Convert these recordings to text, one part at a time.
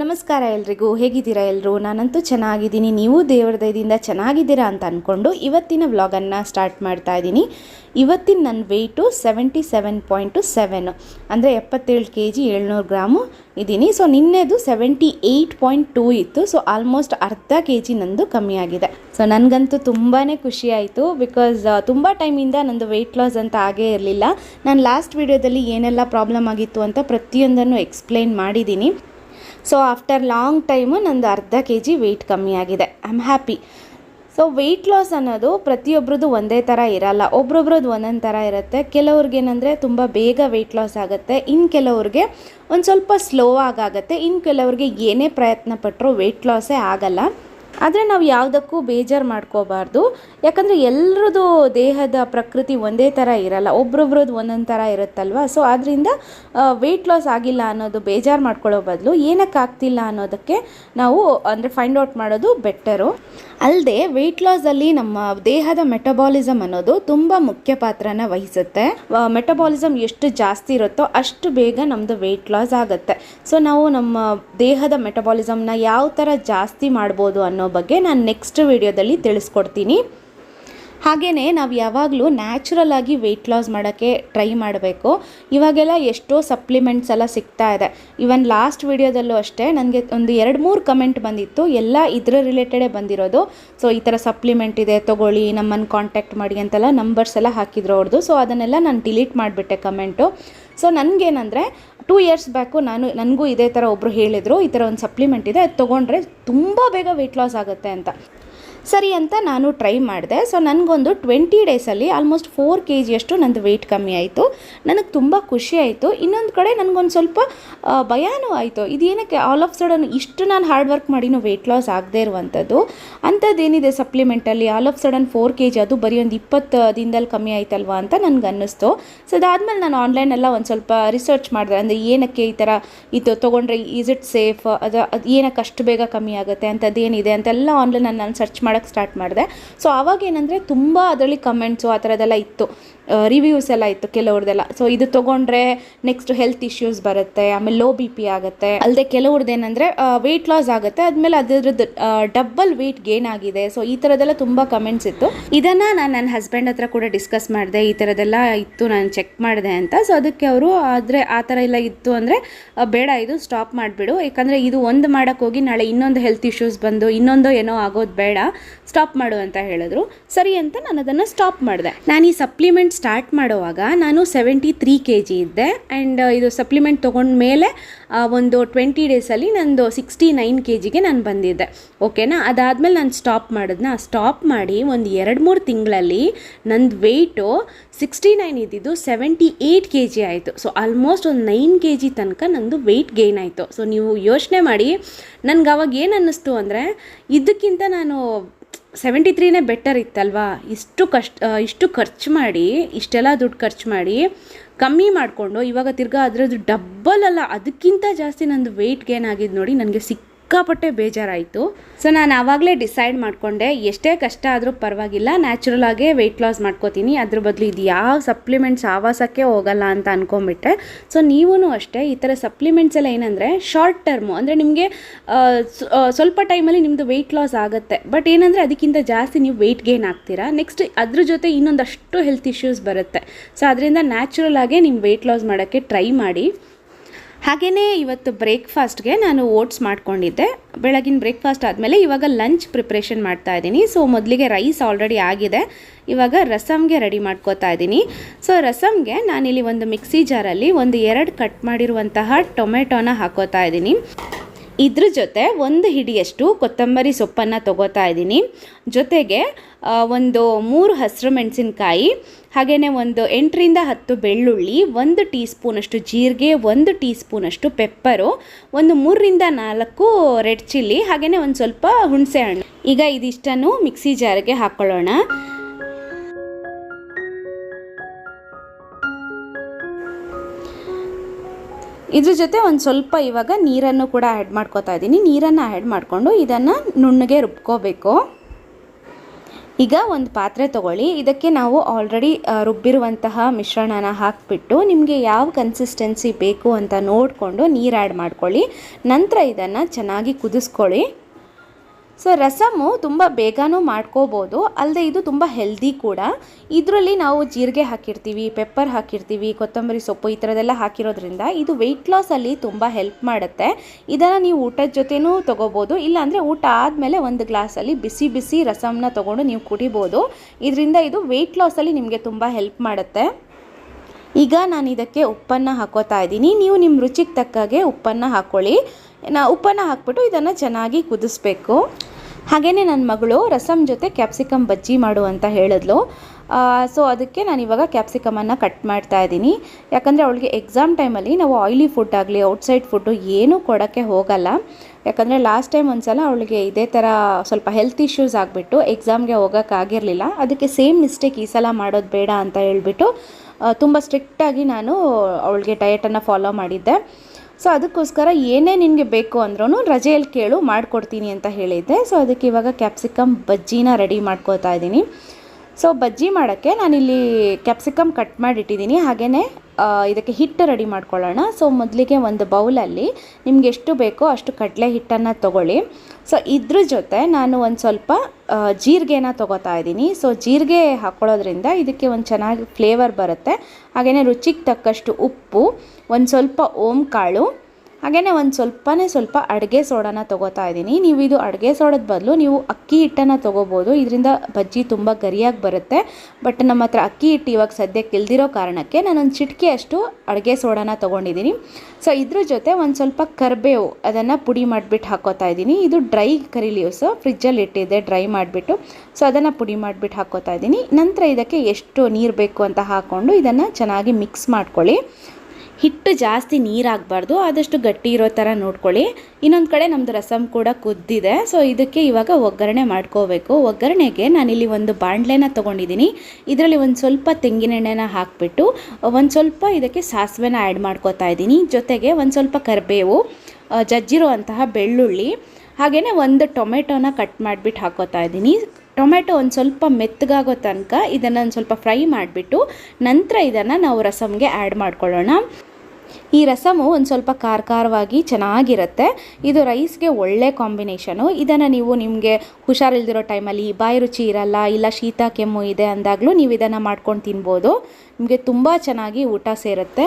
ನಮಸ್ಕಾರ ಎಲ್ರಿಗೂ, ಹೇಗಿದ್ದೀರಾ ಎಲ್ಲರೂ ನಾನಂತೂ ಚೆನ್ನಾಗಿದ್ದೀನಿ. ನೀವು ದೇವರ ದಯದಿಂದ ಚೆನ್ನಾಗಿದ್ದೀರಾ ಅಂತ ಅಂದ್ಕೊಂಡು ಇವತ್ತಿನ ವ್ಲಾಗನ್ನು ಸ್ಟಾರ್ಟ್ ಮಾಡ್ತಾ ಇದ್ದೀನಿ. ಇವತ್ತಿನ ನನ್ನ weight seventy seven point seven ಅಂದರೆ ಎಪ್ಪತ್ತೇಳು ಕೆ ಜಿ ಏಳ್ನೂರು ಗ್ರಾಮು ಇದ್ದೀನಿ. ಸೊ ನಿನ್ನೆದು ಸೆವೆಂಟಿ ಏಯ್ಟ್ ಪಾಯಿಂಟ್ ಟೂ ಇತ್ತು. ಸೊ ಆಲ್ಮೋಸ್ಟ್ ಅರ್ಧ ಕೆ ಜಿ ನಂದು ಕಮ್ಮಿ ಆಗಿದೆ. ಸೊ ನನಗಂತೂ ತುಂಬಾ ಖುಷಿ ಆಯಿತು ಬಿಕಾಸ್ ತುಂಬ ಟೈಮಿಂದ ನಂದು ವೆಯ್ಟ್ ಲಾಸ್ ಅಂತ ಆಗೇ ಇರಲಿಲ್ಲ. ನಾನು ಲಾಸ್ಟ್ ವೀಡಿಯೋದಲ್ಲಿ ಏನೆಲ್ಲ ಪ್ರಾಬ್ಲಮ್ ಆಗಿತ್ತು ಅಂತ ಪ್ರತಿಯೊಂದನ್ನು ಎಕ್ಸ್ಪ್ಲೈನ್ ಮಾಡಿದ್ದೀನಿ. ಸೊ ಆಫ್ಟರ್ ಲಾಂಗ್ ಟೈಮು ನಂದು ಅರ್ಧ ಕೆ ಜಿ ವೆಯ್ಟ್ ಕಮ್ಮಿ ಆಗಿದೆ. I am happy so weight loss ಅನ್ನೋದು ಪ್ರತಿಯೊಬ್ಬರದ್ದು ಒಂದೇ ಥರ ಇರಲ್ಲ. ಒಬ್ರೊಬ್ರದ್ದು ಒಂದೊಂದು ಥರ ಇರುತ್ತೆ. ಕೆಲವ್ರಿಗೆ ಏನಂದರೆ ತುಂಬ ಬೇಗ ವೆಯ್ಟ್ ಲಾಸ್ ಆಗುತ್ತೆ. ಇನ್ನು ಕೆಲವ್ರಿಗೆ ಒಂದು ಸ್ವಲ್ಪ ಸ್ಲೋ ಆಗುತ್ತೆ. ಇನ್ನು ಕೆಲವ್ರಿಗೆ ಏನೇ ಪ್ರಯತ್ನ ಪಟ್ಟರೂ ವೆಯ್ಟ್ ಲಾಸೇ ಆಗಲ್ಲ. ಆದರೆ ನಾವು ಯಾವುದಕ್ಕೂ ಬೇಜಾರು ಮಾಡ್ಕೋಬಾರ್ದು. ಯಾಕಂದರೆ ಎಲ್ಲರದ್ದು ದೇಹದ ಪ್ರಕೃತಿ ಒಂದೇ ಥರ ಇರಲ್ಲ, ಒಬ್ರೊಬ್ರದ್ದು ಒಂದೊಂದು ಥರ ಇರುತ್ತಲ್ವ? ಸೊ ಆದ್ದರಿಂದ ವೆಯ್ಟ್ ಲಾಸ್ ಆಗಿಲ್ಲ ಅನ್ನೋದು ಬೇಜಾರು ಮಾಡ್ಕೊಳ್ಳೋ ಬದಲು ಏನಕ್ಕೆ ಆಗ್ತಿಲ್ಲ ಅನ್ನೋದಕ್ಕೆ ನಾವು, ಅಂದರೆ ಫೈಂಡ್ ಔಟ್ ಮಾಡೋದು ಬೆಟ್ಟರು ಅಲ್ಲದೆ ವೆಯ್ಟ್ ಲಾಸಲ್ಲಿ ನಮ್ಮ ದೇಹದ ಮೆಟಬಾಲಿಸಮ್ ಅನ್ನೋದು ತುಂಬ ಮುಖ್ಯ ಪಾತ್ರನ ವಹಿಸುತ್ತೆ. ಮೆಟಬಾಲಿಸಮ್ ಎಷ್ಟು ಜಾಸ್ತಿ ಇರುತ್ತೋ ಅಷ್ಟು ಬೇಗ ನಮ್ಮದು ವೆಯ್ಟ್ ಲಾಸ್ ಆಗುತ್ತೆ. ಸೊ ನಾವು ನಮ್ಮ ದೇಹದ ಮೆಟಬಾಲಿಸಮ್ನ ಯಾವ ಥರ ಜಾಸ್ತಿ ಮಾಡ್ಬೋದು ಅನ್ನೋ ಬಗ್ಗೆ ನಾನು ನೆಕ್ಸ್ಟ್ ವಿಡಿಯೋದಲ್ಲಿ ತಿಳಿಸ್ಕೊಡ್ತೀನಿ. ಹಾಗೆಯೇ ನಾವು ಯಾವಾಗಲೂ ನ್ಯಾಚುರಲ್ ಆಗಿ ವೆಯ್ಟ್ ಲಾಸ್ ಮಾಡೋಕ್ಕೆ ಟ್ರೈ ಮಾಡಬೇಕು. ಇವಾಗೆಲ್ಲ ಎಷ್ಟೋ ಸಪ್ಲಿಮೆಂಟ್ಸ್ ಎಲ್ಲ ಸಿಗ್ತಾ ಇದೆ. ಇವನ್ ಲಾಸ್ಟ್ ವಿಡಿಯೋದಲ್ಲೂ ಅಷ್ಟೇ ನನಗೆ ಒಂದು ಎರಡು ಮೂರು ಕಮೆಂಟ್ ಬಂದಿತ್ತು. ಎಲ್ಲ ಇದರ ರಿಲೇಟೆಡೇ ಬಂದಿರೋದು. ಸೊ ಈ ಥರ ಸಪ್ಲಿಮೆಂಟ್ ಇದೆ, ತೊಗೊಳ್ಳಿ ನಮ್ಮನ್ನು ಕಾಂಟ್ಯಾಕ್ಟ್ ಮಾಡಿ ಅಂತೆಲ್ಲ ನಂಬರ್ಸ್ ಎಲ್ಲ ಹಾಕಿದ್ರು ಅವ್ರದ್ದು ಸೊ ಅದನ್ನೆಲ್ಲ ನಾನು ಡಿಲೀಟ್ ಮಾಡಿಬಿಟ್ಟೆ ಕಮೆಂಟು ಸೊ ನನಗೇನಂದರೆ ಟೂ ಇಯರ್ಸ್ ಬ್ಯಾಕು ನಾನು, ನನಗೂ ಇದೇ ಥರ ಒಬ್ಬರು ಹೇಳಿದರು, ಈ ಥರ ಒಂದು ಸಪ್ಲಿಮೆಂಟ್ ಇದೆ, ಅದು ತೊಗೊಂಡ್ರೆ ತುಂಬ ಬೇಗ ವೆಯ್ಟ್ ಲಾಸ್ ಆಗುತ್ತೆ ಅಂತ. ಸರಿ ಅಂತ ನಾನು ಟ್ರೈ ಮಾಡಿದೆ. ಸೊ ನನಗೊಂದು ಟ್ವೆಂಟಿ ಡೇಸಲ್ಲಿ ಆಲ್ಮೋಸ್ಟ್ ಫೋರ್ ಕೆ ಜಿಯಷ್ಟು ನಂದು ವೆಯ್ಟ್ ಕಮ್ಮಿ ಆಯಿತು. ನನಗೆ ತುಂಬ ಖುಷಿ ಆಯಿತು. ಇನ್ನೊಂದು ಕಡೆ ನನಗೊಂದು ಸ್ವಲ್ಪ ಭಯನೂ ಆಯಿತು. ಇದೇನಕ್ಕೆ ಆಲ್ ಆಫ್ ಸಡನ್ ಇಷ್ಟು ನಾನು ಹಾರ್ಡ್ ವರ್ಕ್ ಮಾಡಿನೂ ವೆಯ್ಟ್ ಲಾಸ್ ಆಗದೇ ಇರುವಂಥದ್ದು ಅಂಥದ್ದೇನಿದೆ ಸಪ್ಲಿಮೆಂಟಲ್ಲಿ all of sudden four K G ಅದು ಬರೀ ಒಂದು ಇಪ್ಪತ್ತು ದಿನದಲ್ಲಿ ಕಮ್ಮಿ ಆಯ್ತಲ್ವಾ ಅಂತ ನನಗೆ ಅನ್ನಿಸ್ತು ಸೊ ಅದಾದಮೇಲೆ ನಾನು ಆನ್ಲೈನೆಲ್ಲ ಒಂದು ಸ್ವಲ್ಪ ರಿಸರ್ಚ್ ಮಾಡಿದೆ. ಅಂದರೆ ಏನಕ್ಕೆ ಈ ಥರ ಇದು ತೊಗೊಂಡ್ರೆ ಈಸ್ ಇಟ್ ಸೇಫ್ ಅದು ಅದು ಏನಕ್ಕೆ ಅಷ್ಟು ಬೇಗ ಕಮ್ಮಿ ಆಗುತ್ತೆ? ಅಂಥದ್ದೇನಿದೆ ಅಂತೆಲ್ಲ ಆನ್ಲೈನಲ್ಲಿ ನಾನು ಸರ್ಚ್ ಮಾಡೋಕ್ಕೆ ಸ್ಟಾರ್ಟ್ ಮಾಡಿದೆ. ಸೊ ಆವಾಗ ಏನಂದರೆ ತುಂಬ ಅದರಲ್ಲಿ ಕಮೆಂಟ್ಸು ಆ ಥರದ್ದೆಲ್ಲ ಇತ್ತು. ರಿವ್ಯೂಸ್ ಎಲ್ಲ ಇತ್ತು ಕೆಲವ್ರದ್ದೆಲ್ಲ. ಸೊ ಇದು ತೊಗೊಂಡ್ರೆ ನೆಕ್ಸ್ಟ್ ಹೆಲ್ತ್ ಇಶ್ಯೂಸ್ ಬರುತ್ತೆ, ಆಮೇಲೆ ಲೋ ಬಿ ಪಿ ಆಗುತ್ತೆ. ಅಲ್ಲದೆ ಕೆಲವ್ರದ್ದು ಏನಂದರೆ ವೆಯ್ಟ್ ಲಾಸ್ ಆಗುತ್ತೆ ಆದಮೇಲೆ ಅದರದ್ದು ಡಬಲ್ ವೆಯ್ಟ್ ಗೇನ್ ಆಗಿದೆ. ಸೊ ಈ ಥರದ್ದೆಲ್ಲ ತುಂಬ ಕಮೆಂಟ್ಸ್ ಇತ್ತು. ಇದನ್ನು ನಾನು ನನ್ನ ಹಸ್ಬೆಂಡ್ ಹತ್ರ ಕೂಡ ಡಿಸ್ಕಸ್ ಮಾಡಿದೆ, ಈ ಥರದ್ದೆಲ್ಲ ಇತ್ತು, ನಾನು ಚೆಕ್ ಮಾಡಿದೆ ಅಂತ. ಸೊ ಅದಕ್ಕೆ ಅವರು, ಆದರೆ ಆ ಥರ ಎಲ್ಲ ಇತ್ತು ಅಂದರೆ ಬೇಡ, ಇದು ಸ್ಟಾಪ್ ಮಾಡಿಬಿಡು. ಯಾಕಂದರೆ ಇದು ಒಂದು ಮಾಡೋಕ್ಕೋಗಿ ನಾಳೆ ಇನ್ನೊಂದು ಹೆಲ್ತ್ ಇಶ್ಯೂಸ್ ಬಂದು, ಇನ್ನೊಂದು ಏನೋ ಆಗೋದು ಬೇಡ ಸ್ಟಾಪ್ ಮಾಡು ಅಂತ ಹೇಳಿದ್ರು. ಸರಿ ಅಂತ ನಾನು ಅದನ್ನು ಸ್ಟಾಪ್ ಮಾಡಿದೆ. ನಾನು ಈ ಸಪ್ಲಿಮೆಂಟ್ ಸ್ಟಾರ್ಟ್ ಮಾಡುವಾಗ ನಾನು ಸೆವೆಂಟಿ ತ್ರೀ ಕೆ ಜಿ ಇದ್ದೆ ಆ್ಯಂಡ್ ಇದು ಸಪ್ಲಿಮೆಂಟ್ ತೊಗೊಂಡ್ಮೇಲೆ ಒಂದು ಟ್ವೆಂಟಿ ಡೇಸಲ್ಲಿ ನಂದು ಸಿಕ್ಸ್ಟಿ ನೈನ್ ಕೆ ಜಿಗೆ ನಾನು ಬಂದಿದ್ದೆ. ಓಕೆನಾ ಅದಾದಮೇಲೆ ನಾನು ಸ್ಟಾಪ್ ಮಾಡಿದ್ನ. ಸ್ಟಾಪ್ ಮಾಡಿ ಒಂದು ಎರಡು ಮೂರು ತಿಂಗಳಲ್ಲಿ ನಂದು ವೆಯ್ಟು ಸಿಕ್ಸ್ಟಿ ನೈನ್ ಇದ್ದಿದ್ದು ಸೆವೆಂಟಿ ಏಯ್ಟ್ ಕೆ ಜಿ ಆಯಿತು. ಸೊ ಆಲ್ಮೋಸ್ಟ್ ಒಂದು ನೈನ್ ಕೆ ಜಿ ತನಕ ನಂದು ವೆಯ್ಟ್ ಗೇನ್ ಆಯಿತು. ಸೊ ನೀವು ಯೋಚನೆ ಮಾಡಿ. ನನಗೆ ಅವಾಗ ಏನು ಅನ್ನಿಸ್ತು ಅಂದರೆ, ಇದಕ್ಕಿಂತ ನಾನು ಸೆವೆಂಟಿ ತ್ರೀನೇ ಬೆಟರ್ ಇತ್ತಲ್ವಾ? ಇಷ್ಟು ಕಷ್ಟ ಇಷ್ಟು ಖರ್ಚು ಮಾಡಿ, ಇಷ್ಟೆಲ್ಲ ದುಡ್ಡು ಖರ್ಚು ಮಾಡಿ, ಕಮ್ಮಿ ಮಾಡಿಕೊಂಡು ಇವಾಗ ತಿರ್ಗಾ ಅದರದ್ದು ಡಬ್ಬಲ್ ಅಲ್ಲ, ಅದಕ್ಕಿಂತ ಜಾಸ್ತಿ ನಂದು ವೆಯ್ಟ್ ಗೇನ್ ಆಗಿದ್ದು ನೋಡಿ ನನಗೆ ಸಿಕ್ಕಾಪಟ್ಟೆ ಬೇಜಾರಾಯಿತು. ಸೊ ನಾನು ಆವಾಗಲೇ ಡಿಸೈಡ್ ಮಾಡಿಕೊಂಡೆ, ಎಷ್ಟೇ ಕಷ್ಟ ಆದರೂ ಪರವಾಗಿಲ್ಲ ನ್ಯಾಚುರಲ್ ಆಗೇ ವೆಯ್ಟ್ ಲಾಸ್ ಮಾಡ್ಕೋತೀನಿ. ಅದ್ರ ಬದಲು ಇದು ಯಾವ ಸಪ್ಲಿಮೆಂಟ್ಸ್ ಆವಾಸಕ್ಕೆ ಹೋಗಲ್ಲ ಅಂತ ಅಂದ್ಕೊಂಬಿಟ್ಟೆ ಸೊ ನೀವೂ ಅಷ್ಟೇ, ಈ ಥರ ಸಪ್ಲಿಮೆಂಟ್ಸ್ ಎಲ್ಲ ಏನಂದರೆ ಶಾರ್ಟ್ ಟರ್ಮು ಅಂದರೆ ನಿಮಗೆ ಸ್ವಲ್ಪ ಟೈಮಲ್ಲಿ ನಿಮ್ಮದು ವೆಯ್ಟ್ ಲಾಸ್ ಆಗುತ್ತೆ. ಬಟ್ ಏನಂದರೆ ಅದಕ್ಕಿಂತ ಜಾಸ್ತಿ ನೀವು ವೆಯ್ಟ್ ಗೇನ್ ಆಗ್ತೀರಾ. ನೆಕ್ಸ್ಟ್ ಅದ್ರ ಜೊತೆ ಇನ್ನೊಂದಷ್ಟು ಹೆಲ್ತ್ ಇಶ್ಯೂಸ್ ಬರುತ್ತೆ. ಸೊ ಅದರಿಂದ ನ್ಯಾಚುರಲ್ ಆಗೇ ನಿಮ್ಮ ವೆಯ್ಟ್ ಲಾಸ್ ಮಾಡೋಕ್ಕೆ ಟ್ರೈ ಮಾಡಿ. ಹಾಗೆಯೇ ಇವತ್ತು ಬ್ರೇಕ್ಫಾಸ್ಟ್ಗೆ ನಾನು ಓಟ್ಸ್ ಮಾಡ್ಕೊಂಡಿದ್ದೆ. ಬೆಳಗಿನ ಬ್ರೇಕ್ಫಾಸ್ಟ್ ಆದಮೇಲೆ ಇವಾಗ ಲಂಚ್ ಪ್ರಿಪ್ರೇಷನ್ ಮಾಡ್ತಾ ಇದ್ದೀನಿ. ಸೊ ಮೊದಲಿಗೆ ರೈಸ್ ಆಲ್ರೆಡಿ ಆಗಿದೆ. ಇವಾಗ ರಸಮ್ಗೆ ರೆಡಿ ಮಾಡ್ಕೋತಾ ಇದ್ದೀನಿ. ಸೊ ರಸಮ್ಗೆ ನಾನಿಲ್ಲಿ ಒಂದು ಮಿಕ್ಸಿ ಜಾರಲ್ಲಿ ಒಂದು ಎರಡು ಕಟ್ ಮಾಡಿರುವಂತಹ ಟೊಮೆಟೊನ ಹಾಕೋತಾ ಇದ್ದೀನಿ. ಇದ್ರ ಜೊತೆ ಒಂದು ಹಿಡಿಯಷ್ಟು ಕೊತ್ತಂಬರಿ ಸೊಪ್ಪನ್ನು ತಗೋತಾ ಇದ್ದೀನಿ. ಜೊತೆಗೆ ಒಂದು ಮೂರು ಹಸಿರು ಮೆಣಸಿನ್ಕಾಯಿ ಹಾಗೆಯೇ ಒಂದು ಎಂಟರಿಂದ ಹತ್ತು ಬೆಳ್ಳುಳ್ಳಿ, ಒಂದು ಟೀ ಸ್ಪೂನಷ್ಟು ಜೀರಿಗೆ, ಒಂದು ಟೀ ಸ್ಪೂನಷ್ಟು ಪೆಪ್ಪರು, ಒಂದು ಮೂರರಿಂದ ನಾಲ್ಕು ರೆಡ್ ಚಿಲ್ಲಿ ಹಾಗೆಯೇ ಒಂದು ಸ್ವಲ್ಪ ಹುಣಸೆ ಹಣ್ಣು ಈಗ ಇದಿಷ್ಟನ್ನು ಮಿಕ್ಸಿ ಜಾರ್ಗೆ ಹಾಕ್ಕೊಳ್ಳೋಣ ಇದ್ರ ಜೊತೆ ಒಂದು ಸ್ವಲ್ಪ ಇವಾಗ ನೀರನ್ನು ಕೂಡ ಆ್ಯಡ್ ಮಾಡ್ಕೋತಾ ಇದ್ದೀನಿ. ನೀರನ್ನು ಆ್ಯಡ್ ಮಾಡಿಕೊಂಡು ಇದನ್ನು ನುಣ್ಣಗೆ ರುಬ್ಕೋಬೇಕು. ಈಗ ಒಂದು ಪಾತ್ರೆ ತೊಗೊಳ್ಳಿ. ಇದಕ್ಕೆ ನಾವು ಆಲ್ರೆಡಿ ರುಬ್ಬಿರುವಂತಹ ಮಿಶ್ರಣನ ಹಾಕಿಬಿಟ್ಟು ನಿಮಗೆ ಯಾವ ಕನ್ಸಿಸ್ಟೆನ್ಸಿ ಬೇಕು ಅಂತ ನೋಡಿಕೊಂಡು ನೀರು ಆ್ಯಡ್ ಮಾಡ್ಕೊಳ್ಳಿ. ನಂತರ ಇದನ್ನು ಚೆನ್ನಾಗಿ ಕುದಿಸ್ಕೊಳ್ಳಿ. ಸೊ ರಸಮು ತುಂಬ ಬೇಗನೂ ಮಾಡ್ಕೋಬೋದು ಅಲ್ಲದೆ ಇದು ತುಂಬ ಹೆಲ್ದಿ ಕೂಡ. ಇದರಲ್ಲಿ ನಾವು ಜೀರಿಗೆ ಹಾಕಿರ್ತೀವಿ ಪೆಪ್ಪರ್ ಹಾಕಿರ್ತೀವಿ, ಕೊತ್ತಂಬರಿ ಸೊಪ್ಪು ಈ ಥರದ್ದೆಲ್ಲ ಹಾಕಿರೋದ್ರಿಂದ ಇದು ವೆಯ್ಟ್ ಲಾಸಲ್ಲಿ ತುಂಬ ಹೆಲ್ಪ್ ಮಾಡುತ್ತೆ. ಇದನ್ನು ನೀವು ಊಟದ ಜೊತೆನೂ ತೊಗೋಬೋದು, ಇಲ್ಲಾಂದರೆ ಊಟ ಆದಮೇಲೆ ಒಂದು ಗ್ಲಾಸಲ್ಲಿ ಬಿಸಿ ಬಿಸಿ ರಸಮನ್ನ ತೊಗೊಂಡು ನೀವು ಕುಡಿಬೋದು. ಇದರಿಂದ ಇದು ವೆಯ್ಟ್ ಲಾಸಲ್ಲಿ ನಿಮಗೆ ತುಂಬ ಹೆಲ್ಪ್ ಮಾಡುತ್ತೆ. ಈಗ ನಾನು ಇದಕ್ಕೆ ಉಪ್ಪನ್ನು ಹಾಕೋತಾ ಇದ್ದೀನಿ. ನೀವು ನಿಮ್ಮ ರುಚಿಗೆ ತಕ್ಕಾಗೆ ಉಪ್ಪನ್ನು ಹಾಕ್ಕೊಳ್ಳಿ ಉಪ್ಪನ್ನು ಹಾಕ್ಬಿಟ್ಟು ಇದನ್ನು ಚೆನ್ನಾಗಿ ಕುದಿಸ್ಬೇಕು. ಹಾಗೆಯೇ ನನ್ನ ಮಗಳು ರಸಮ್ ಜೊತೆ ಕ್ಯಾಪ್ಸಿಕಮ್ ಬಜ್ಜಿ ಮಾಡು ಅಂತ ಹೇಳಿದ್ಲು. ಸೊ ಅದಕ್ಕೆ ನಾನು ಇವಾಗ ಕ್ಯಾಪ್ಸಿಕಮನ್ನು ಕಟ್ ಮಾಡ್ತಾ ಇದ್ದೀನಿ. ಯಾಕಂದರೆ ಅವಳಿಗೆ ಎಕ್ಸಾಮ್ ಟೈಮಲ್ಲಿ ನಾವು ಆಯ್ಲಿ ಫುಡ್ ಆಗಲಿ ಔಟ್ಸೈಡ್ ಫುಡ್ಡು ಏನೂ ಕೊಡೋಕ್ಕೆ ಹೋಗಲ್ಲ. ಯಾಕಂದರೆ ಲಾಸ್ಟ್ ಟೈಮ್ ಒಂದ್ಸಲ ಅವಳಿಗೆ ಇದೇ ಥರ ಸ್ವಲ್ಪ ಹೆಲ್ತ್ ಇಶ್ಯೂಸ್ ಆಗಿಬಿಟ್ಟು ಎಕ್ಸಾಮ್ಗೆ ಹೋಗೋಕ್ಕಾಗಿರಲಿಲ್ಲ ಅದಕ್ಕೆ ಸೇಮ್ ಮಿಸ್ಟೇಕ್ ಈ ಸಲ ಮಾಡೋದು ಬೇಡ ಅಂತ ಹೇಳ್ಬಿಟ್ಟು ತುಂಬ ಸ್ಟ್ರಿಕ್ಟಾಗಿ ನಾನು ಅವಳಿಗೆ ಡಯಟನ್ನು ಫಾಲೋ ಮಾಡಿದ್ದೆ. ಸೊ ಅದಕ್ಕೋಸ್ಕರ ಏನೇ ನಿನಗೆ ಬೇಕು ಅಂದ್ರೂ ರಜೆಯಲ್ಲಿ ಕೇಳು, ಮಾಡಿಕೊಡ್ತೀನಿ ಅಂತ ಹೇಳಿದ್ದೆ. ಸೊ ಅದಕ್ಕೆ ಇವಾಗ ಕ್ಯಾಪ್ಸಿಕಮ್ ಬಜ್ಜಿನ ರೆಡಿ ಮಾಡ್ಕೋತಾ ಇದ್ದೀನಿ. ಸೊ ಬಜ್ಜಿ ಮಾಡೋಕ್ಕೆ ನಾನಿಲ್ಲಿ ಕ್ಯಾಪ್ಸಿಕಮ್ ಕಟ್ ಮಾಡಿಟ್ಟಿದ್ದೀನಿ. ಹಾಗೆಯೇ ಇದಕ್ಕೆ ಹಿಟ್ಟು ರೆಡಿ ಮಾಡ್ಕೊಳ್ಳೋಣ. ಸೊ ಮೊದಲಿಗೆ ಒಂದು ಬೌಲಲ್ಲಿ ನಿಮ್ಗೆ ಎಷ್ಟು ಬೇಕೋ ಅಷ್ಟು ಕಡಲೆ ಹಿಟ್ಟನ್ನು ತೊಗೊಳ್ಳಿ. ಸೊ ಇದ್ರ ಜೊತೆ ನಾನು ಒಂದು ಸ್ವಲ್ಪ ಜೀರಿಗೆನ ತೊಗೋತಾ ಇದ್ದೀನಿ. ಸೊ ಜೀರಿಗೆ ಹಾಕ್ಕೊಳ್ಳೋದ್ರಿಂದ ಇದಕ್ಕೆ ಒಂದು ಚೆನ್ನಾಗಿ ಫ್ಲೇವರ್ ಬರುತ್ತೆ. ಹಾಗೆಯೇ ರುಚಿಗೆ ತಕ್ಕಷ್ಟು ಉಪ್ಪು, ಒಂದು ಸ್ವಲ್ಪ ಓಂ ಕಾಳು ಹಾಗೆಯೇ ಒಂದು ಸ್ವಲ್ಪನೇ ಸ್ವಲ್ಪ ಅಡುಗೆ ಸೋಡಾನ ತೊಗೋತಾ ಇದ್ದೀನಿ. ನೀವು ಇದು ಅಡುಗೆ ಸೋಡದ ಬದಲು ನೀವು ಅಕ್ಕಿ ಹಿಟ್ಟನ್ನು ತೊಗೋಬೋದು. ಇದರಿಂದ ಬಜ್ಜಿ ತುಂಬ ಗರಿಯಾಗಿ ಬರುತ್ತೆ. ಬಟ್ ನಮ್ಮ ಹತ್ರ ಅಕ್ಕಿ ಹಿಟ್ಟು ಇವಾಗ ಸದ್ಯಕ್ಕೆ ಇಲ್ದಿರೋ ಕಾರಣಕ್ಕೆ ನಾನೊಂದು ಚಿಟಿಕೆ ಅಷ್ಟು ಅಡುಗೆ ಸೋಡಾನ ತೊಗೊಂಡಿದ್ದೀನಿ. ಸೊ, ಇದ್ರ ಜೊತೆ ಒಂದು ಸ್ವಲ್ಪ ಕರಿಬೇವು ಅದನ್ನು ಪುಡಿ ಮಾಡಿಬಿಟ್ಟು ಹಾಕೋತಾ ಇದ್ದೀನಿ. ಇದು ಡ್ರೈ ಕರಿ ಲೀವ್ಸು ಫ್ರಿಜ್ಜಲ್ಲಿ ಇಟ್ಟಿದ್ದೆ, ಡ್ರೈ ಮಾಡಿಬಿಟ್ಟು. ಸೊ, ಅದನ್ನು ಪುಡಿ ಮಾಡಿಬಿಟ್ಟು ಹಾಕೋತಾ ಇದ್ದೀನಿ. ನಂತರ ಇದಕ್ಕೆ ಎಷ್ಟು ನೀರು ಬೇಕು ಅಂತ ಹಾಕ್ಕೊಂಡು ಇದನ್ನು ಚೆನ್ನಾಗಿ ಮಿಕ್ಸ್ ಮಾಡ್ಕೊಳ್ಳಿ. ಹಿಟ್ಟು ಜಾಸ್ತಿ ನೀರಾಗಬಾರ್ದು, ಆದಷ್ಟು ಗಟ್ಟಿ ಇರೋ ಥರ ನೋಡ್ಕೊಳ್ಳಿ. ಇನ್ನೊಂದು ಕಡೆ ನಮ್ಮದು ರಸಮ್ ಕೂಡ ಕುದ್ದಿದೆ ಸೊ ಇದಕ್ಕೆ ಇವಾಗ ಒಗ್ಗರಣೆ ಮಾಡ್ಕೋಬೇಕು. ಒಗ್ಗರಣೆಗೆ ನಾನಿಲ್ಲಿ ಒಂದು ಬಾಣಲೆನ ತೊಗೊಂಡಿದ್ದೀನಿ. ಇದರಲ್ಲಿ ಒಂದು ಸ್ವಲ್ಪ ತೆಂಗಿನೆಣ್ಣೆನ ಹಾಕಿಬಿಟ್ಟು, ಒಂದು ಸ್ವಲ್ಪ ಇದಕ್ಕೆ ಸಾಸಿವೆನ ಆ್ಯಡ್ ಮಾಡ್ಕೋತಾ ಇದ್ದೀನಿ. ಜೊತೆಗೆ ಒಂದು ಸ್ವಲ್ಪ ಕರಿಬೇವು ಜಜ್ಜಿರುವಂತಹ ಬೆಳ್ಳುಳ್ಳಿ ಹಾಗೆಯೇ ಒಂದು ಟೊಮೆಟೊನ ಕಟ್ ಮಾಡಿಬಿಟ್ಟು ಹಾಕೋತಾ ಇದ್ದೀನಿ. ಟೊಮೆಟೊ ಒಂದು ಸ್ವಲ್ಪ ಮೆತ್ತಗಾಗೋ ತನಕ ಇದನ್ನು ಒಂದು ಸ್ವಲ್ಪ ಫ್ರೈ ಮಾಡಿಬಿಟ್ಟು ನಂತರ ಇದನ್ನು ನಾವು ರಸಮ್ಗೆ ಆ್ಯಡ್ ಮಾಡ್ಕೊಳ್ಳೋಣ. ಈ ರಸಮು ಒಂದು ಸ್ವಲ್ಪ ಖಾರ ಖಾರವಾಗಿ ಚೆನ್ನಾಗಿರುತ್ತೆ. ಇದು ರೈಸ್ಗೆ ಒಳ್ಳೆ ಕಾಂಬಿನೇಷನು ಇದನ್ನು ನೀವು ನಿಮಗೆ ಹುಷಾರಿಲ್ದಿರೋ ಟೈಮಲ್ಲಿ ಬಾಯಿ ರುಚಿ ಇರಲ್ಲ, ಇಲ್ಲ ಶೀತ ಕೆಮ್ಮು ಇದೆ ಅಂದಾಗಲೂ ನೀವು ಇದನ್ನು ಮಾಡ್ಕೊಂಡು ತಿನ್ಬೋದು. ನಿಮಗೆ ತುಂಬ ಚೆನ್ನಾಗಿ ಊಟ ಸೇರುತ್ತೆ.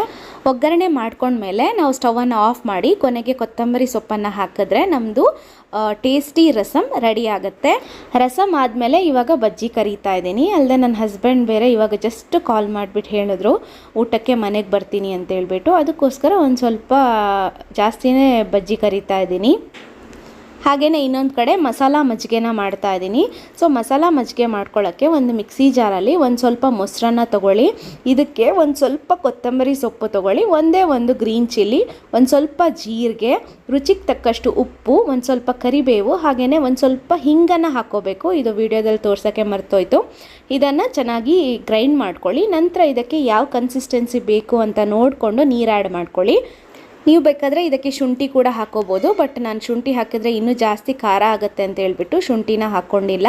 ಒಗ್ಗರಣೆ ಮಾಡ್ಕೊಂಡ್ಮೇಲೆ ನಾವು ಸ್ಟವನ್ನು ಆಫ್ ಮಾಡಿ ಕೊನೆಗೆ ಕೊತ್ತಂಬರಿ ಸೊಪ್ಪನ್ನು ಹಾಕಿದ್ರೆ ನಮ್ಮದು ಟೇಸ್ಟಿ ರಸಮ್ ರೆಡಿ ಆಗುತ್ತೆ. ರಸಮ್ ಆದಮೇಲೆ ಇವಾಗ ಬಜ್ಜಿ ಕರೀತಾ ಇದ್ದೀನಿ. ಅಲ್ಲದೆ ನನ್ನ ಹಸ್ಬೆಂಡ್ ಬೇರೆ ಇವಾಗ ಜಸ್ಟ್ ಕಾಲ್ ಮಾಡಿಬಿಟ್ಟು ಹೇಳಿದ್ರು, ಊಟಕ್ಕೆ ಮನೆಗೆ ಬರ್ತೀನಿ ಅಂತ ಹೇಳಿಬಿಟ್ಟು. ಅದಕ್ಕೋಸ್ಕರ ಒಂದು ಸ್ವಲ್ಪ ಜಾಸ್ತಿನೇ ಬಜ್ಜಿ ಕರೀತಾ ಇದ್ದೀನಿ. ಹಾಗೆಯೇ ಇನ್ನೊಂದು ಕಡೆ ಮಸಾಲ ಮಜ್ಜಿಗೆನ ಮಾಡ್ತಾ ಇದ್ದೀನಿ ಸೊ ಮಸಾಲ ಮಜ್ಜಿಗೆ ಮಾಡ್ಕೊಳ್ಳೋಕ್ಕೆ ಒಂದು ಮಿಕ್ಸಿ ಜಾರಲ್ಲಿ ಒಂದು ಸ್ವಲ್ಪ ಮೊಸರನ್ನ ತೊಗೊಳ್ಳಿ. ಇದಕ್ಕೆ ಒಂದು ಸ್ವಲ್ಪ ಕೊತ್ತಂಬರಿ ಸೊಪ್ಪು ತೊಗೊಳ್ಳಿ. ಒಂದೇ ಒಂದು ಗ್ರೀನ್ ಚಿಲ್ಲಿ, ಒಂದು ಸ್ವಲ್ಪ ಜೀರಿಗೆ, ರುಚಿಗೆ ತಕ್ಕಷ್ಟು ಉಪ್ಪು, ಒಂದು ಸ್ವಲ್ಪ ಕರಿಬೇವು ಹಾಗೆಯೇ ಒಂದು ಸ್ವಲ್ಪ ಹಿಂಗನ್ನು ಹಾಕ್ಕೋಬೇಕು ಇದು ವಿಡಿಯೋದಲ್ಲಿ ತೋರ್ಸೋಕ್ಕೆ ಮರ್ತೋಯ್ತು. ಇದನ್ನು ಚೆನ್ನಾಗಿ ಗ್ರೈಂಡ್ ಮಾಡ್ಕೊಳ್ಳಿ. ನಂತರ ಇದಕ್ಕೆ ಯಾವ ಕನ್ಸಿಸ್ಟೆನ್ಸಿ ಬೇಕು ಅಂತ ನೋಡಿಕೊಂಡು ನೀರು ಆ್ಯಡ್ ಮಾಡ್ಕೊಳ್ಳಿ. ನೀವು ಬೇಕಾದರೆ ಇದಕ್ಕೆ ಶುಂಠಿ ಕೂಡ ಹಾಕೋಬೋದು ಬಟ್ ನಾನು ಶುಂಠಿ ಹಾಕಿದರೆ ಇನ್ನೂ ಜಾಸ್ತಿ ಖಾರ ಆಗುತ್ತೆ ಅಂತ ಹೇಳಿಬಿಟ್ಟು ಶುಂಠಿನ ಹಾಕ್ಕೊಂಡಿಲ್ಲ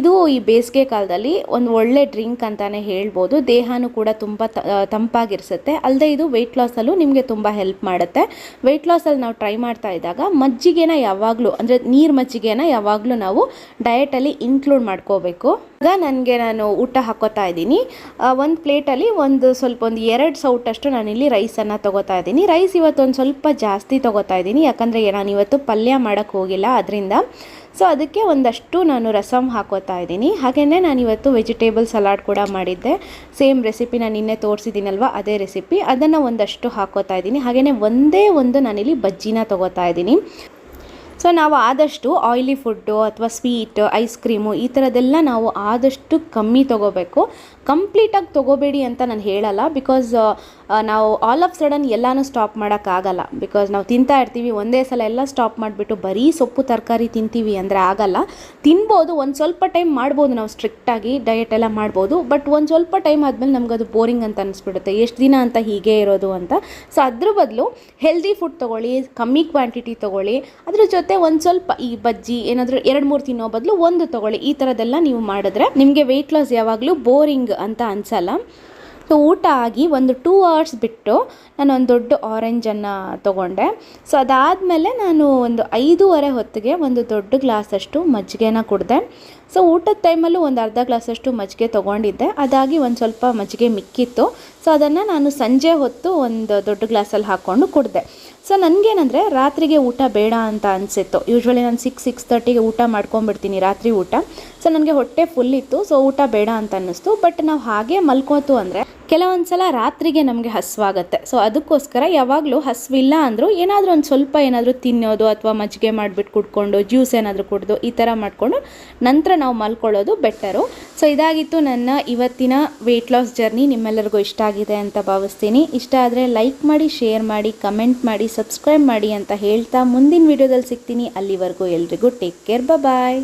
ಇದು ಈ ಬೇಸಿಗೆ ಕಾಲದಲ್ಲಿ ಒಂದು ಒಳ್ಳೆ ಡ್ರಿಂಕ್ ಅಂತಲೇ ಹೇಳ್ಬೋದು. ದೇಹನೂ ಕೂಡ ತುಂಬ ತಂಪಾಗಿರಿಸುತ್ತೆ. ಅಲ್ಲದೆ ಇದು ವೆಯ್ಟ್ ಲಾಸಲ್ಲೂ ನಿಮಗೆ ತುಂಬ ಹೆಲ್ಪ್ ಮಾಡುತ್ತೆ. ವೆಯ್ಟ್ ಲಾಸಲ್ಲಿ ನಾವು ಟ್ರೈ ಮಾಡ್ತಾ ಇದ್ದಾಗ ಮಜ್ಜಿಗೆನ ಯಾವಾಗಲೂ, ಅಂದರೆ ನೀರು ಮಜ್ಜಿಗೆನ ಯಾವಾಗಲೂ ನಾವು ಡಯಟಲ್ಲಿ ಇನ್ಕ್ಲೂಡ್ ಮಾಡ್ಕೋಬೇಕು. ಈಗ ನನಗೆ ನಾನು ಊಟ ಹಾಕೋತಾ ಇದ್ದೀನಿ. ಒಂದು ಪ್ಲೇಟಲ್ಲಿ ಒಂದು ಸ್ವಲ್ಪ, ಒಂದು ಎರಡು ಸೌಟಷ್ಟು ನಾನಿಲ್ಲಿ ರೈಸನ್ನು ತೊಗೋತಾ ಇದ್ದೀನಿ. ರೈಸ್ ಇವತ್ತು ಒಂದು ಸ್ವಲ್ಪ ಜಾಸ್ತಿ ತೊಗೋತಾ ಇದ್ದೀನಿ. ಯಾಕಂದರೆ ನಾನು ಇವತ್ತು ಪಲ್ಯ ಮಾಡೋಕ್ಕೆ ಹೋಗಿಲ್ಲ. ಅದರಿಂದ ಸೊ ಅದಕ್ಕೆ ಒಂದಷ್ಟು ನಾನು ರಸಮ್ ಹಾಕೋತಾ ಇದ್ದೀನಿ. ಹಾಗೆಯೇ ನಾನು ಇವತ್ತು ವೆಜಿಟೇಬಲ್ ಸಲಾಡ್ ಕೂಡ ಮಾಡಿದ್ದೆ. ಸೇಮ್ ರೆಸಿಪಿ ನಾನು ನಿನ್ನೆ ತೋರಿಸಿದ್ದೀನಲ್ವ? ಅದೇ ರೆಸಿಪಿ ಅದನ್ನು ಒಂದಷ್ಟು ಹಾಕೋತಾ ಇದ್ದೀನಿ. ಹಾಗೆಯೇ ಒಂದೇ ಒಂದು ನಾನಿಲ್ಲಿ ಬಜ್ಜಿನ ತೊಗೋತಾ ಇದ್ದೀನಿ. ಸೊ ನಾವು ಆದಷ್ಟು ಆಯ್ಲಿ ಫುಡ್ಡು ಅಥವಾ ಸ್ವೀಟ್ ಐಸ್ ಕ್ರೀಮು ಈ ಥರದ್ದೆಲ್ಲ ನಾವು ಆದಷ್ಟು ಕಮ್ಮಿ ತೊಗೋಬೇಕು. ಕಂಪ್ಲೀಟಾಗಿ ತೊಗೋಬೇಡಿ ಅಂತ ನಾನು ಹೇಳಲ್ಲ ಬಿಕಾಸ್ ನಾವು ಆಲ್ ಆಫ್ ಸಡನ್ ಎಲ್ಲನೂ ಸ್ಟಾಪ್ ಮಾಡೋಕ್ಕಾಗಲ್ಲ ಬಿಕಾಸ್ ನಾವು ತಿಂತಾ ಇರ್ತೀವಿ, ಒಂದೇ ಸಲ ಎಲ್ಲ ಸ್ಟಾಪ್ ಮಾಡಿಬಿಟ್ಟು ಬರೀ ಸೊಪ್ಪು, ತರಕಾರಿ ತಿಂತೀವಿ ಅಂದರೆ ಆಗಲ್ಲ. ತಿನ್ಬೋದು, ಒಂದು ಸ್ವಲ್ಪ ಟೈಮ್ ಮಾಡ್ಬೋದು ನಾವು ಸ್ಟ್ರಿಕ್ಟಾಗಿ ಡಯಟ್ ಎಲ್ಲ ಮಾಡ್ಬೋದು ಬಟ್ ಒಂದು ಸ್ವಲ್ಪ ಟೈಮ್ ಆದಮೇಲೆ ನಮಗದು ಬೋರಿಂಗ್ ಅಂತ ಅನಿಸ್ಬಿಡುತ್ತೆ. ಎಷ್ಟು ದಿನ ಅಂತ ಹೀಗೆ ಇರೋದು ಅಂತ. ಸೊ ಅದ್ರ ಬದಲು ಹೆಲ್ದಿ ಫುಡ್ ತೊಗೊಳ್ಳಿ, ಕಮ್ಮಿ ಕ್ವಾಂಟಿಟಿ ತೊಗೊಳ್ಳಿ. ಅದ್ರ ಜೊತೆ ಮತ್ತು ಒಂದು ಸ್ವಲ್ಪ ಈ ಬಜ್ಜಿ, ಏನಾದರೂ ಎರಡು ಮೂರು ತಿನ್ನೋ ಬದಲು ಒಂದು ತೊಗೊಳ್ಳಿ. ಈ ಥರದ್ದೆಲ್ಲ ನೀವು ಮಾಡಿದ್ರೆ ನಿಮಗೆ ವೆಯ್ಟ್ ಲಾಸ್ ಯಾವಾಗಲೂ ಬೋರಿಂಗ್ ಅಂತ ಅನ್ಸಲ್ಲ. ಸೊ ಊಟ ಆಗಿ ಒಂದು ಟೂ ಅವರ್ಸ್ ಬಿಟ್ಟು ನಾನು ಒಂದು ದೊಡ್ಡ ಆರೆಂಜನ್ನು ತೊಗೊಂಡೆ. ಸೊ ಅದಾದಮೇಲೆ ನಾನು ಒಂದು ಐದೂವರೆ ಹೊತ್ತಿಗೆ ಒಂದು ದೊಡ್ಡ ಗ್ಲಾಸಷ್ಟು ಮಜ್ಜಿಗೆನ ಕುಡಿದೆ. ಸೊ ಊಟದ ಟೈಮಲ್ಲೂ ಒಂದು ಅರ್ಧ ಗ್ಲಾಸಷ್ಟು ಮಜ್ಜಿಗೆ ತೊಗೊಂಡಿದ್ದೆ. ಅದಾಗಿ ಒಂದು ಸ್ವಲ್ಪ ಮಜ್ಜಿಗೆ ಮಿಕ್ಕಿತ್ತು. ಸೊ ಅದನ್ನು ನಾನು ಸಂಜೆ ಹೊತ್ತು ಒಂದು ದೊಡ್ಡ ಗ್ಲಾಸಲ್ಲಿ ಹಾಕ್ಕೊಂಡು ಕುಡಿದೆ. ಸೊ ನನಗೇನಂದರೆ ರಾತ್ರಿಗೆ ಊಟ ಬೇಡ ಅಂತ ಅನಿಸಿತ್ತು. ಯೂಶ್ವಲಿ ನಾನು ಸಿಕ್ಸ್ ಸಿಕ್ಸ್ ತರ್ಟಿಗೆ ಊಟ ಮಾಡ್ಕೊಂಬಿಡ್ತೀನಿ ರಾತ್ರಿ ಊಟ. ಸೊ ನನಗೆ ಹೊಟ್ಟೆ ಫುಲ್ ಇತ್ತು. ಸೊ ಊಟ ಬೇಡ ಅಂತ ಅನ್ನಿಸ್ತು. ಬಟ್ ನಾವು ಹಾಗೆ ಮಲ್ಕೋತು ಅಂದರೆ ಕೆಲವೊಂದು ಸಲ ರಾತ್ರಿಗೆ ನಮಗೆ ಹಸುವಾಗುತ್ತೆ. ಸೊ ಅದಕ್ಕೋಸ್ಕರ ಯಾವಾಗಲೂ ಹಸುವಿಲ್ಲ ಅಂದರೂ ಏನಾದರೂ ಒಂದು ಸ್ವಲ್ಪ ಏನಾದರೂ ತಿನ್ನೋದು ಅಥವಾ ಮಜ್ಜಿಗೆ ಮಾಡಿಬಿಟ್ಟು ಕುಡ್ಕೊಂಡು, ಜ್ಯೂಸ್ ಏನಾದರೂ ಕುಡಿದು ಈ ಥರ ಮಾಡಿಕೊಂಡು ನಂತರ ನಾವು ಮಲ್ಕೊಳ್ಳೋದು ಬೆಟರು ಸೊ ಇದಾಗಿತ್ತು ನನ್ನ ಇವತ್ತಿನ ವೆಯ್ಟ್ ಲಾಸ್ ಜರ್ನಿ ನಿಮ್ಮೆಲ್ಲರಿಗೂ ಇಷ್ಟ ಆಗಿದೆ ಅಂತ ಭಾವಿಸ್ತೀನಿ. ಇಷ್ಟ ಆದರೆ ಲೈಕ್ ಮಾಡಿ ಶೇರ್ ಮಾಡಿ ಕಮೆಂಟ್ ಮಾಡಿ ಸಬ್ಸ್ಕ್ರೈಬ್ ಮಾಡಿ ಅಂತ ಹೇಳ್ತಾ ಮುಂದಿನ ವಿಡಿಯೋದಲ್ಲಿ ಸಿಗ್ತೀನಿ. ಅಲ್ಲಿವರೆಗೂ ಎಲ್ರಿಗೂ ಟೇಕ್ ಕೇರ್ ಬಾಯ್